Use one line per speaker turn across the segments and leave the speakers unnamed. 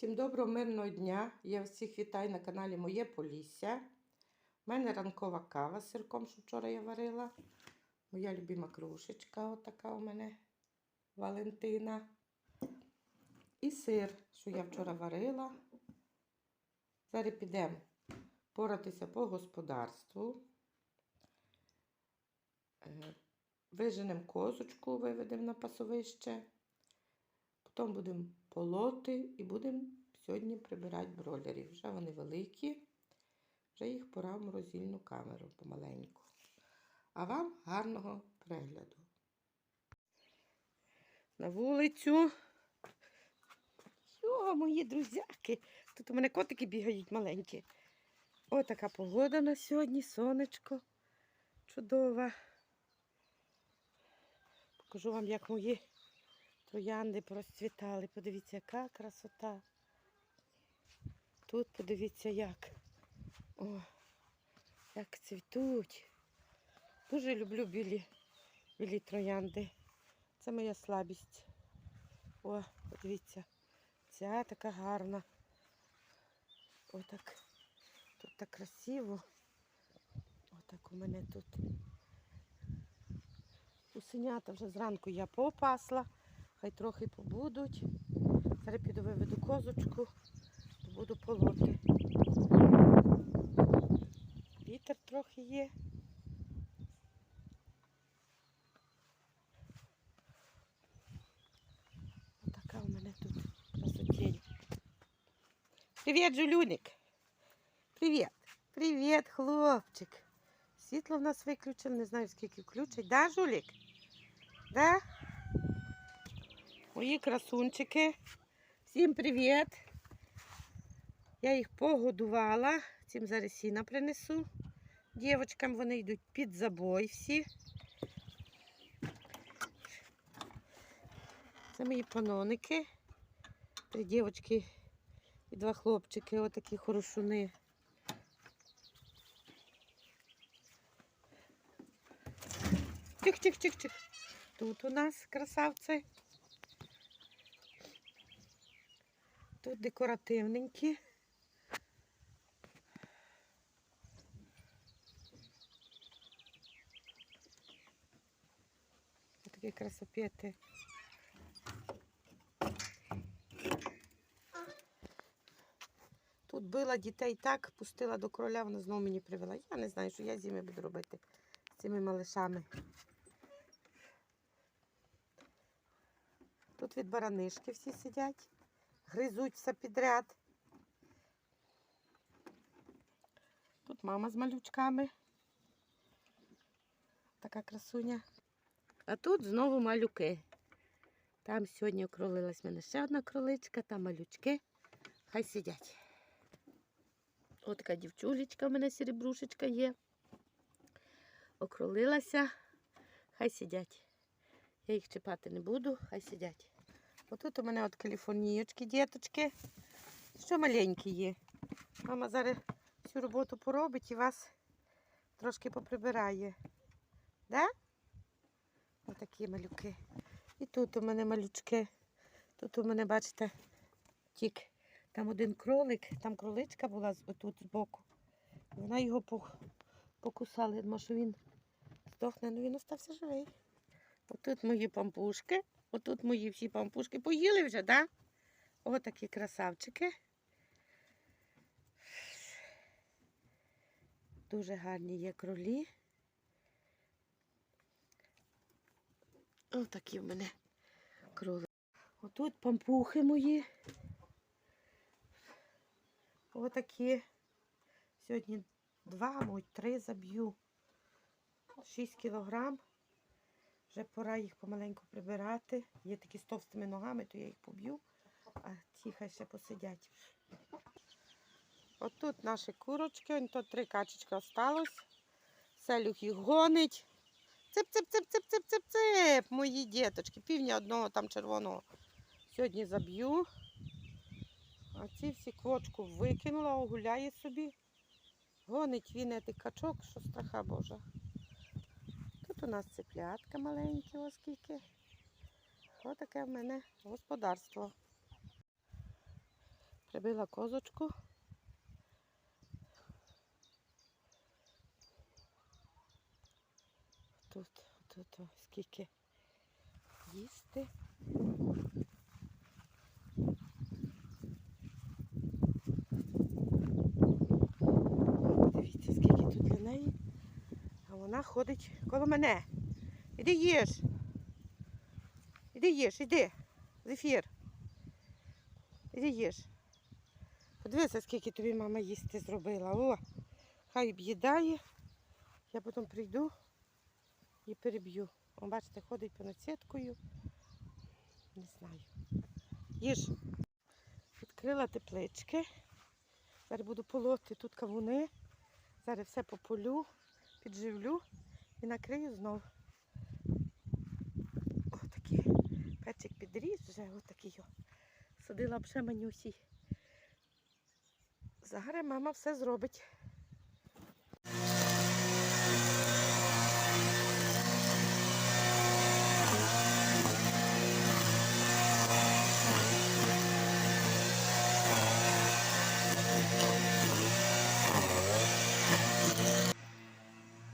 Всім доброго, мирного дня. Я всіх вітаю на каналі Моє Полісся. У мене ранкова кава з сирком, що вчора я варила. Моя любима крушечка, отака у мене Валентина. І сир, що я вчора варила. Зараз підемо поратися по господарству. Е, Виженемо козочку, виведемо на пасовище. Потім будемо полоти і будемо сьогодні прибирати бройлерів. Вже вони великі, вже їх пора в морозильну камеру помаленьку. А вам гарного перегляду. На вулицю. Йо, мої друзяки. Тут у мене котики бігають маленькі. Ось така погода на сьогодні, сонечко чудова. Покажу вам, як мої Троянди розцвітали. Подивіться, яка красота. Тут подивіться як. О, як цвітуть. Дуже люблю білі, білі троянди. Це моя слабість. О, подивіться. Ця така гарна. Отак. Тут так красиво. Отак у мене тут. Усенята вже зранку я попасла. Хай трохи побудуть. Зараз піду виведу козочку, то буду полоти. Вітер трохи є. Отака у мене тут красотень. Привіт, Жулюник. Привіт. Привіт, хлопчик. Світло в нас виключено, не знаю скільки включать. Да, Жулік? Да? Мої красунчики. Всім привіт. Я їх погодувала. Цим зараз сіна принесу. Дівчатам вони йдуть під забой всі. Це мої паноники. Три дівчатки і два хлопчики, отакі хорошуни. Тих-тих-тих-тих. Тут у нас красавці. Тут декоративненькі. Ось Такі красопети. Тут била дітей так, пустила до короля, вона знову мені привела. Я не знаю, що я з ними буду робити з цими малишами. Тут від баранишки всі сидять гризуть все підряд. Тут мама з малючками. Така красуня. А тут знову малюки. Там сьогодні окролилась мене ще одна кроличка, там малючки. Хай сидять. Ось така дівчулечка в мене серебрушечка є. Окролилася, хай сидять. Я їх чіпати не буду, хай сидять. Отут у мене от каліфорнієчки, діточки. Що маленькі є. Мама зараз всю роботу поробить і вас трошки поприбирає. Да? Отакі малюки. І тут у мене малючки. Тут у мене, бачите, тік. Там один кролик, там кроличка була тут збоку. Вона його покусала. Я думала, що він здохне, але він остався живий. Отут мої пампушки. Отут мої всі пампушки поїли вже, так? Да? Ось такі красавчики. Дуже гарні є кролі. Ось такі в мене кроли. Отут пампухи мої. Ось такі. Сьогодні два, мабуть, три заб'ю. 6 кілограм. Вже пора їх помаленьку прибирати. Є такі з товстими ногами, то я їх поб'ю, а ті хай ще посидять. Отут наші курочки, то три качечки осталось. Селюх їх гонить. Цеп-цеп-цеп-цеп-цеп-цеп-цеп, мої діточки. Півня одного там червоного. Сьогодні заб'ю. А ці всі квочку викинула, огуляє собі. Гонить він етий качок, що страха Божа. Тут у нас цеплятка маленькі, оскільки. Ось таке в мене господарство. Прибила козочку. Тут, тут, тут скільки їсти. Дивіться, скільки тут для неї. А вона ходить коло мене. Іди їж. Іди їж, іди. Зефір. Іди їж. Подивися, скільки тобі мама їсти зробила. О, хай об'їдає. Я потім прийду і переб'ю. О, бачите, ходить понад сіткою. Не знаю. Їж. Відкрила теплички. Зараз буду полоти тут кавуни. Зараз все пополю, підживлю і накрию знов. Отакий печик підріс вже, отакий. його. Садила б ще манюсій. Зараз мама все зробить.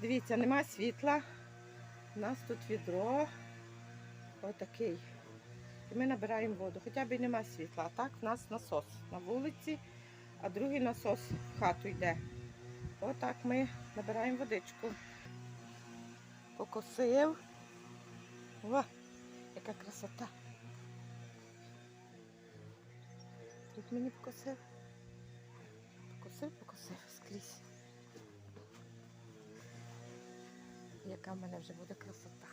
Дивіться, нема світла. У нас тут відро. Отакий. І ми набираємо воду. Хоча б і нема світла. А так в нас насос на вулиці, а другий насос в хату йде. Отак ми набираємо водичку. Покосив. О, яка красота. Тут мені покосив. Покосив, покосив скрізь. Яка в мене вже буде красота.